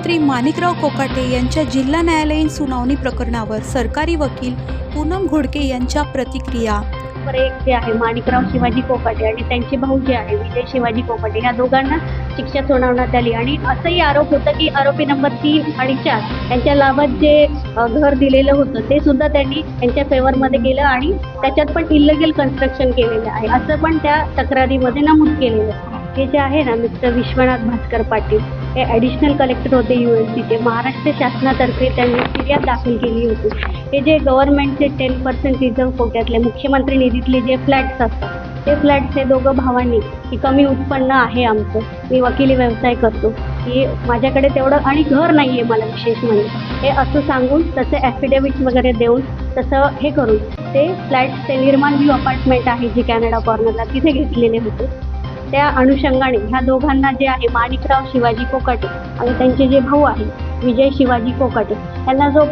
मंत्री माणिकराव कोकाटे यांच्या जिल्हा न्यायालयीन सुनावणी प्रकरणावर सरकारी वकील पूनम घोडके यांच्या प्रतिक्रिया. एक जे आहे माणिकराव शिवाजी कोकाटे आणि त्यांचे भाऊ जे आहे विजय शिवाजी कोकाटे या दोघांना शिक्षा सुनावण्यात आली. आणि असंही आरोप होता की आरोपी नंबर तीन आणि चार यांच्या लाभात जे घर दिलेलं होतं ते सुद्धा त्यांनी यांच्या फेवरमध्ये केलं आणि त्याच्यात पण इलिगल कन्स्ट्रक्शन केलेलं आहे. असं पण त्या तक्रारीमध्ये नमूद केलेलं आहे. हे जे आहे ना मिस्टर विश्वनाथ भास्कर पाटील हे ॲडिशनल कलेक्टर होते यू एस सीचे महाराष्ट्र शासनातर्फे त्यांनी फिर्याद दाखल केली होती. हे जे गव्हर्नमेंटचे टेन पर्सेंट रिझर्व कोट्यातले मुख्यमंत्री निधीतले जे फ्लॅट्स असतात ते फ्लॅट्स हे दोघं भावांनी की कमी उत्पन्न आहे आमचं. मी वकिली व्यवसाय करतो. की माझ्याकडे तेवढं आणि घर नाही आहे मला विशेष म्हणजे. हे असं सांगून तसे ॲफिडेविट्स वगैरे देऊन तसं हे करून ते फ्लॅट्स ते निर्माण व्ह्यू अपार्टमेंट आहे जे कॅनडा कॉर्नरला तिथे घेतलेले होते. त्या अनुषंगाने ह्या दोघांना जे आहे माणिकराव शिवाजी कोकाटे आणि त्यांचे जे भाऊ आहे विजय शिवाजी कोकाटे त्यांना जो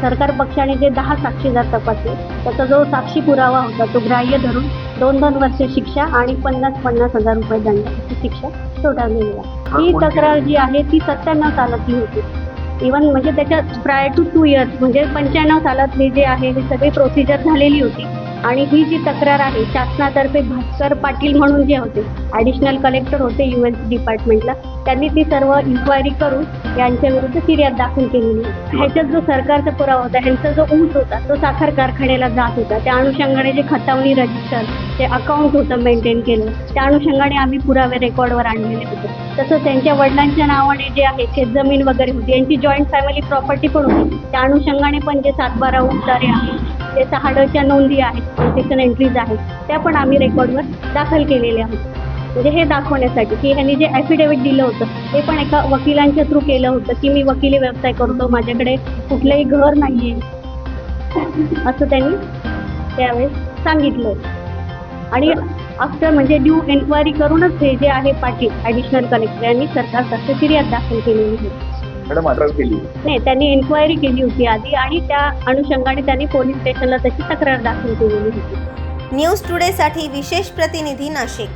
सरकार पक्षाने जे दहा साक्षीदार तपासले त्याचा जो साक्षी पुरावा होता तो ग्राह्य धरून दोन दोन वर्ष शिक्षा आणि पन्नास पन्नास हजार रुपये दंड अशी शिक्षा आहे. ही तक्रार जी आहे ती सत्त्याण्णव सालातली होती. इवन म्हणजे त्याच्या प्रायर टू टू इयर्स म्हणजे पंच्याण्णव सालातली जे आहे ही सगळी प्रोसिजर झालेली होती. आणि ही जी तक्रार आहे शासनातर्फे भास्कर पाटील म्हणून जे होते ॲडिशनल कलेक्टर होते यू एस डिपार्टमेंटला त्यांनी ती सर्व इन्क्वायरी करून यांच्या विरुद्ध फिर्याद दाखल केलेली आहे. ह्याच्यात जो सरकारचा पुरावा होता ह्यांचा जो ऊस होता तो साखर कारखान्याला जात होता. त्या अनुषंगाने जे खतावणी रजिस्टर ते अकाउंट होतं मेंटेन केलं. त्या अनुषंगाने आम्ही पुरावे रेकॉर्डवर आणलेले होते. तसंच त्यांच्या वडिलांच्या नावाने जे आहे शेतजमीन वगैरे होती. यांची जॉईंट फॅमिली प्रॉपर्टी पण होती. त्या अनुषंगाने पण जे सातबारा उतारे आहेत म्हणजे जे सहाडच्या नोंदी आहेत सेक्शन एंट्रीज आहेत त्या पण आम्ही रेकॉर्डवर दाखल केलेल्या आहेत. म्हणजे हे दाखवण्यासाठी की ह्यांनी जे ॲफिडेविट दिलं होतं ते पण एका वकिलांच्या थ्रू केलं होतं की मी वकिली व्यवसाय करतो माझ्याकडे कुठलंही घर नाही आहे असं त्यांनी त्यावेळेस सांगितलं. आणि आफ्टर म्हणजे ड्यू एन्क्वायरी करूनच हे जे आहे पाटील ॲडिशनल कलेक्टर यांनी सरकारतर्फे फिर्याद दाखल केलेली होती. मॅडम अटक केली. नाही त्यांनी एन्क्वायरी केली होती आधी आणि त्या अनुषंगाने त्यांनी पोलीस स्टेशनला तशी तक्रार दाखल केलेली होती. न्यूज टुडे साठी विशेष प्रतिनिधी नाशिक.